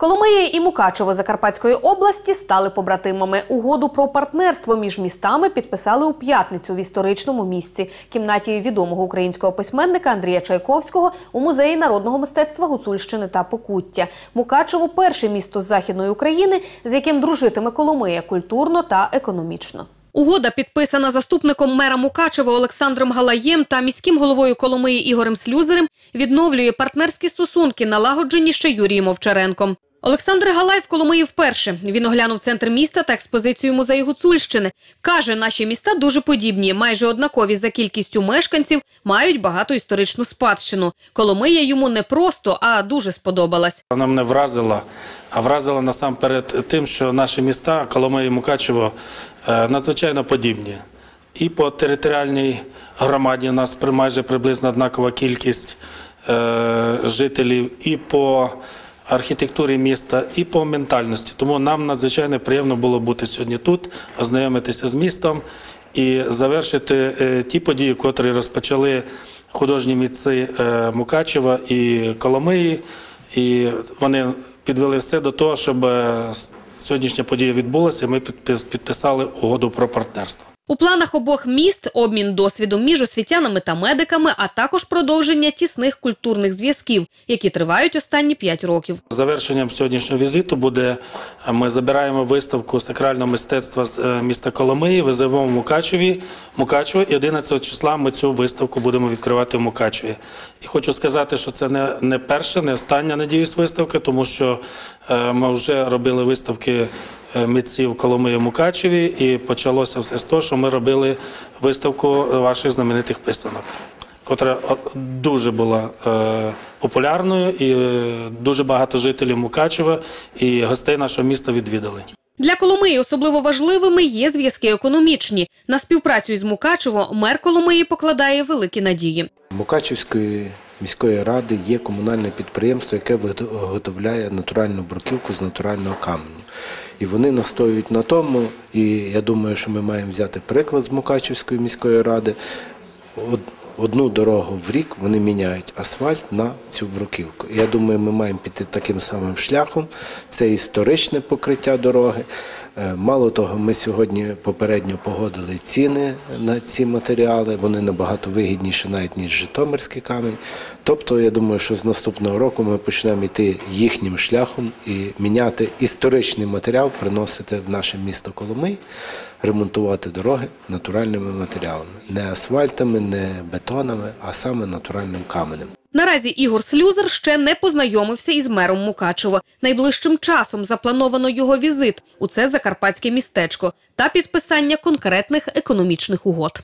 Коломия і Мукачево Закарпатської області стали побратимами. Угоду про партнерство між містами підписали у п'ятницю в історичному місці кімнаті відомого українського письменника Андрія Чайковського у музеї народного мистецтва Гуцульщини та Покуття. Мукачево перше місто з західної України, з яким дружитиме Коломия культурно та економічно. Угода підписана заступником мера Мукачева Олександром Галаєм та міським головою Коломиї Ігорем Слюзерем відновлює партнерські стосунки, налагоджені ще Юрієм Овчаренком. Олександр Галай в Коломиї вперше. Він оглянув центр міста та експозицію музею Гуцульщини. Каже, наші міста дуже подібні, майже однакові за кількістю мешканців, мають багату історичну спадщину. Коломия йому не просто, а дуже сподобалась. Вона мене вразила, а вразила насамперед тим, що наші міста, Коломия і Мукачево, е, надзвичайно подібні. І по територіальній громаді у нас майже приблизно однакова кількість е, жителів, і по архітектурі міста, і по ментальності. Тому нам надзвичайно приємно було бути сьогодні тут, ознайомитися з містом і завершити е, ті події, котрі розпочали художні митці е, Мукачева і Коломиї. І вони підвели все до того, щоб е, сьогоднішня подія відбулася. і Ми підписали угоду про партнерство. У планах обох міст обмін досвідом між освітянами та медиками, а також продовження тісних культурних зв'язків, які тривають останні п'ять років. Завершенням сьогоднішнього візиту буде е, ми забираємо виставку сакрального мистецтва з е, міста Коломиї, веземо Мукачеві, Мукачево, і 11 числа ми цю виставку будемо відкривати в Мукачеві. І хочу сказати, що це не, не перша, не остання, надіюсь, виставка, тому що е, ми вже робили виставки митців Коломиї в Мукачеві, і почалося все з того, що ми робили виставку ваших знаменитих писанок котра дуже була е, популярною, і е, дуже багато жителів Мукачева і гостей нашого міста відвідали. Для Коломиї особливо важливими є зв'язки економічні. На співпрацю із Мукачево мер Коломиї покладає великі надії. Мукачівської міської ради є комунальне підприємство, яке виготовляє натуральну бруківку з натурального каменю. І вони настоюють на тому, і я думаю, що ми маємо взяти приклад з Мукачівської міської ради. Одну дорогу в рік вони міняють асфальт на цю бруківку. Я думаю, ми маємо піти таким самим шляхом. Це історичне покриття дороги. Е, Мало того, ми сьогодні попередньо погодили ціни на ці матеріали. Вони набагато вигідніші навіть ніж Житомирський камінь. Тобто, я думаю, що з наступного року ми почнемо йти їхнім шляхом і міняти історичний матеріал, приносити в наше місто Коломий, ремонтувати дороги натуральними матеріалами, не асфальтами, не бетонами, а саме натуральним каменем. Наразі Ігор Слюзер ще не познайомився із мером Мукачево. Найближчим часом заплановано його візит у це закарпатське містечко та підписання конкретних економічних угод.